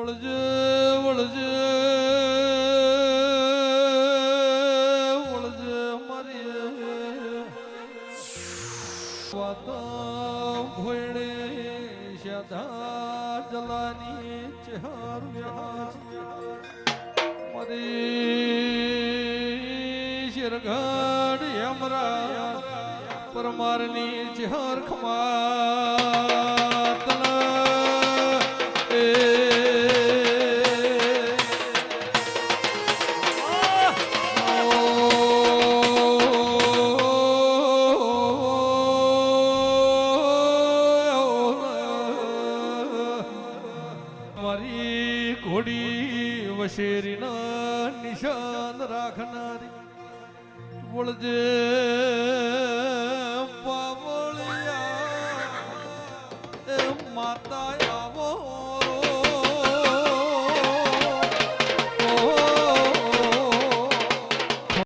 વળજ વળજ વળજ મારી વાતા ભોયડે શધા જલાની ચહાર મરી શિરગઢ યમરા પરમારની ચહાર ખમા મારી ઘોડી વશેરીના નિશાન રાખનારી વળજે પાવળિયા માતા માતા